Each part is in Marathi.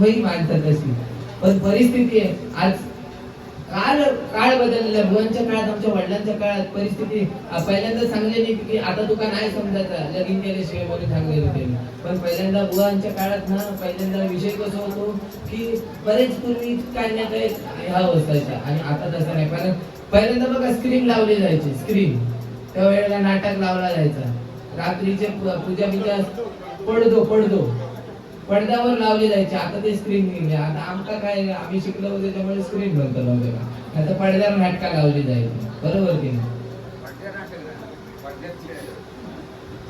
होईल होई तशी पण परिस्थिती आहे. आज काळ काळ बदललेला मुलांच्या काळात आमच्या वडिलांच्या काळात परिस्थिती पहिल्यांदा सांगलेली की आता तुका नाही समजायचं लगीन केल्याशिवाय म्हणून सांगलेले होते. पण पहिल्यांदा बुवांच्या काळात ना पहिल्यांदा विषय कसा होतो की बरेच पूर्वी काय ना काही ह्या असायचा आणि आता तसं नाही. कारण पहिल्यांदा बघा स्क्रीन लावली जायची. स्क्रीन त्यावेळेला नाटक लावला जायचा. रात्रीचे पूजा बिजा पडदो पडदो पडद्यावर लावले जायचे. आता ते स्क्रीन निघले. आता आमका काय आम्ही शिकलो होतो त्याच्यामुळे स्क्रीन बंद लावले आता पडद्यावर नाटका लावली जायची. बरोबर की नाही?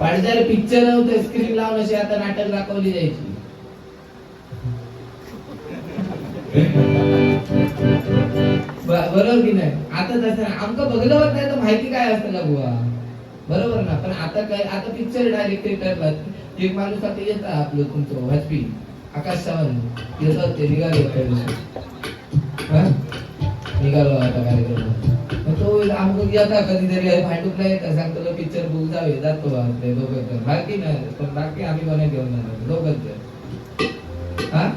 पडद्यावर पिक्चर नव्हते स्क्रीन लावून अशी आता नाटक दाखवली जायची. बरोबर की नाही? आता तसं नाही. आमका बघलं होत नाही तर माहिती काय असतं ना बुवा? बरोबर ना? पण आता काय आता पिक्चर डायरेक्ट करतात एक माणूस आता येत आपलं तुमचं वाजपेयी आकाश सावंत येतात ते निघाले हा? निघालो आता कार्यक्रम मग तो आमक येता कधीतरी नाही येतात सांगतो पिक्चर बुक जावे जातो बा ते दोघं तर. बाकी नाही पण बाकी आम्ही कोणा घेऊन जाणार दोघं तर. हा?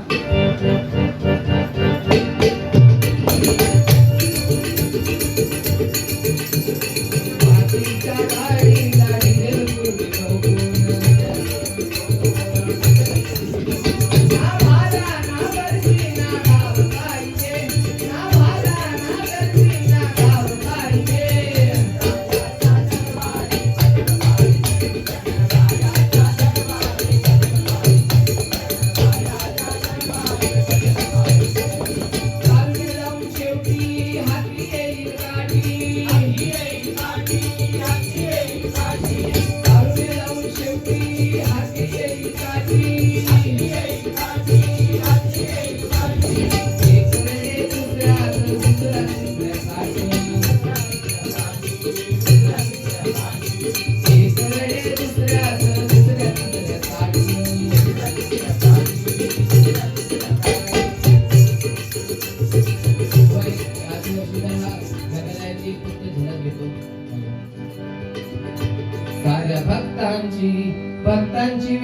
भक्तांची भक्तांची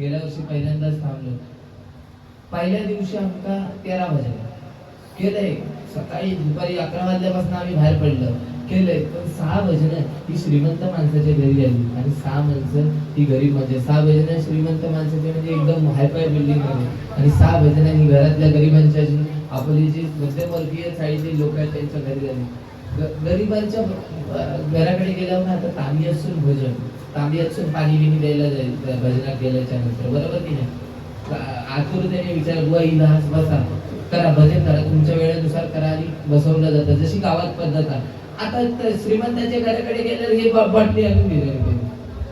गेल्या वर्षी पहिल्यांदाच थांबलो पहिल्या दिवशी आमका तेरा वाजले. केलंय. सकाळी दुपारी अकरा वाजल्यापासून आम्ही बाहेर पडलो. केलंय. पण सहा भजन ही श्रीमंत माणसाच्या घरी आली. आणि सहा माणसं ही गरीब म्हणजे सहा भजन श्रीमंत माणसाचे म्हणजे एकदम हायफाय बिल्डिंगमध्ये. आणि सहा भजन ही घरातल्या गरिबांच्या आपली जी मध्यमवर्गीय साईडची लोक आहेत त्यांच्या घरी आली. गरिबांच्या घराकडे गेल्यावर आता तांबी असून भजन. तांबी असून पाणी बिनी द्यायला जाईल भजनात गेल्याच्यानंतर बरोबर की नाही आतुरतेने विचार बुवा इलास बसा करा भजन करा तुमच्या वेळेनुसार करा आणि बसवलं जातं जशी गावात पद्धत आहे आता श्रीमंताच्या घराकडे गेल्यावर हे बॉटली आणून दिले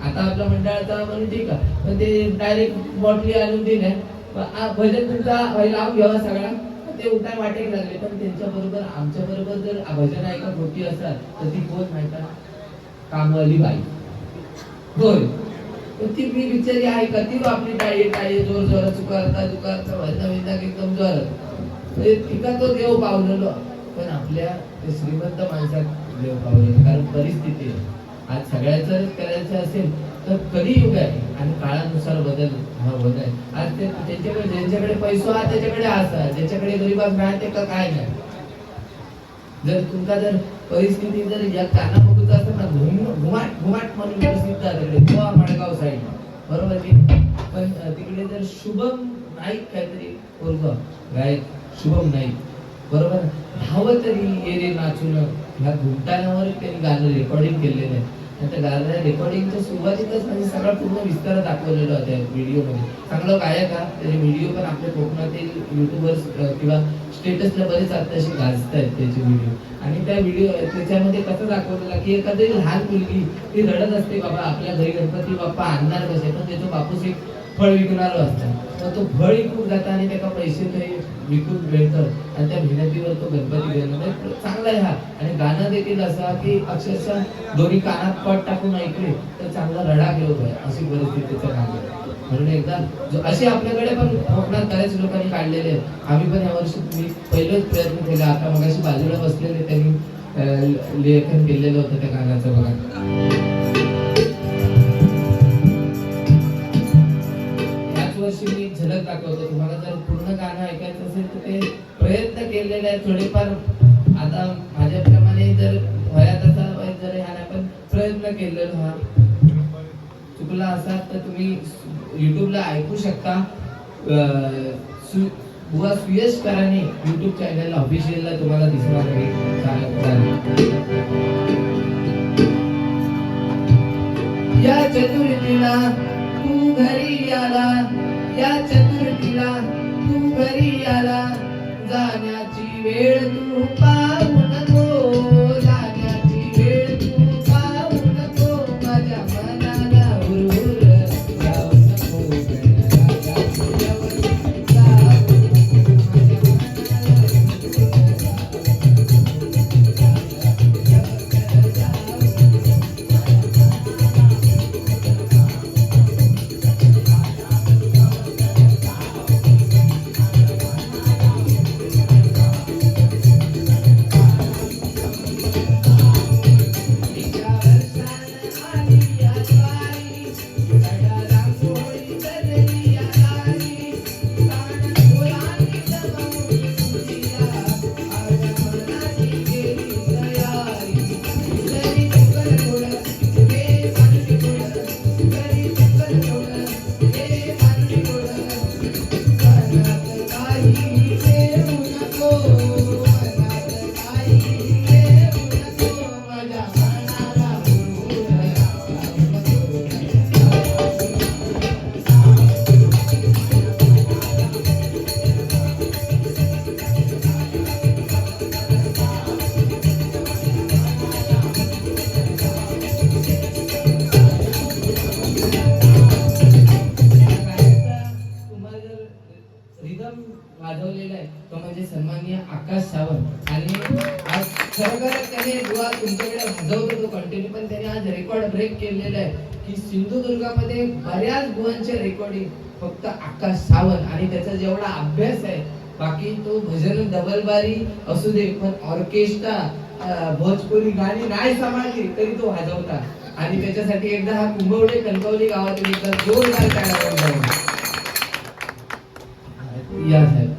आता आपला मंडळाचा म्हणून ठीक आहे पण ते डायरेक्ट बॉटली आणून दिल्या आ- भजन तुमचा लावून घ्यावा सगळा ते उठाय वाटेक लागले पण त्यांच्या बरोबर आमच्या बरोबर जर भजन ऐका मोठी असतात तर ती कोण माहिती कामवाली बाई. होय. ती मी बिचारी आहे का? ती आपली टाळी टाळी जोर जोरात चुकारता चुकारता भजना बिजना एकदम जोरात. म्हणजे तिका तो देव पावलेलो. पण आपल्या ते श्रीमंत माणसात देव पावलेलो. कारण परिस्थिती आहे. आज सगळ्याचं करायचं असेल तर कधी युग आहे? आणि काळानुसार बदल हा होत आहे. आज ते त्यांच्याकडे ज्यांच्याकडे पैसा हा त्याच्याकडे असा ज्याच्याकडे गरीबात राहते का काय नाही? जर तुमका जर परिस्थिती जर या कानामधूच असेल ना घुम घुमाट घुमाट म्हणून प्रसिद्ध आहे गोवा मडगाव साईड बरोबर की? पण तिकडे जर शुभम नाईक काहीतरी पोरग गायक शुभम नाईक बरोबर? धावत तरी ये रे नाचून. ह्या घुमटाण्यावर त्यांनी गाणं रेकॉर्डिंग केलेलं आहे. आणि त्या गाणं रेकॉर्डिंगच्या सुरुवातीतच म्हणजे सगळा पूर्ण विस्तार दाखवलेला होता व्हिडिओमध्ये चांगलं गायक हा. त्याचे व्हिडिओ पण आपल्या कोकणातील युट्यूबर किंवा स्टेटसला बरेच आत्ताशी आहेत त्याचे व्हिडिओ आणि त्या व्हिडिओ त्याच्यामध्ये कसं दाखवलेला की एखादी लहान मुलगी ती रडत असते बाबा आपल्या घरी गणपती बाप्पा आणणार कसे? पण त्याचा बापूस एक फळ विकणारो असतो. मग तो फळ विकून जाता आणि त्याला पैसे तरी विकून मिळतात आणि त्या मेहनतीवर तो गणपती घेणं चांगला आहे हा. आणि गाणं देखील असा की अक्षरशः दोन्ही कानात पट टाकून ऐकले तर चांगला रडा घेऊन अशी परिस्थितीचं गाणं आहे. म्हणून एकदा जो- असे आपल्याकडे पण कोकणात बऱ्याच लोकांनी काढलेले आहेत. आम्ही पण यावर्षी मी पहिलेच प्रयत्न केला. आता मगाशी बाजूला बसलेले त्यांनी लेखन केलेलं होतं त्या गाण्याचं बघा. वर्षी मी झलक दाखवतो. तुम्हाला जर पूर्ण गाणं ऐकायचं असेल तर ते प्रयत्न केलेले आहेत थोडेफार. आता माझ्याप्रमाणे जर वयात असा जर ह्या नाही पण प्रयत्न केलेलो हा. चुकला असाल तर तुम्ही युट्यूबला ऐकू शकता. बुवा सुयश कराने युट्यूब चॅनलला ऑफिशियलला तुम्हाला दिसणार आहे. या चतुर्थीला तू घरी आला. या चतुर्थीला तू घरी आला. जाण्याची वेळ तू पाहू नको. रिदम वाजवलेला आहे तो म्हणजे सन्माननीय आकाश सावंत. आणि आज खरोखर त्याने दुवा तुमच्याकडे वाजवतो तो कंटिन्यू पण त्याने आज रेकॉर्ड ब्रेक केलेला आहे की सिंधुदुर्गामध्ये बऱ्याच बुवांचे रेकॉर्डिंग फक्त आकाश सावंत आणि त्याचा जेवढा अभ्यास आहे बाकी तो भजन डबलबारी असू दे पण ऑर्केस्ट्रा भोजपुरी गाणी नाही सांभाळली तरी तो वाजवता आणि त्याच्यासाठी एकदा हा कुंभवडे कणकवली गावातील एकदा जोरदार कार्यक्रम झाला. या साहेब तुमची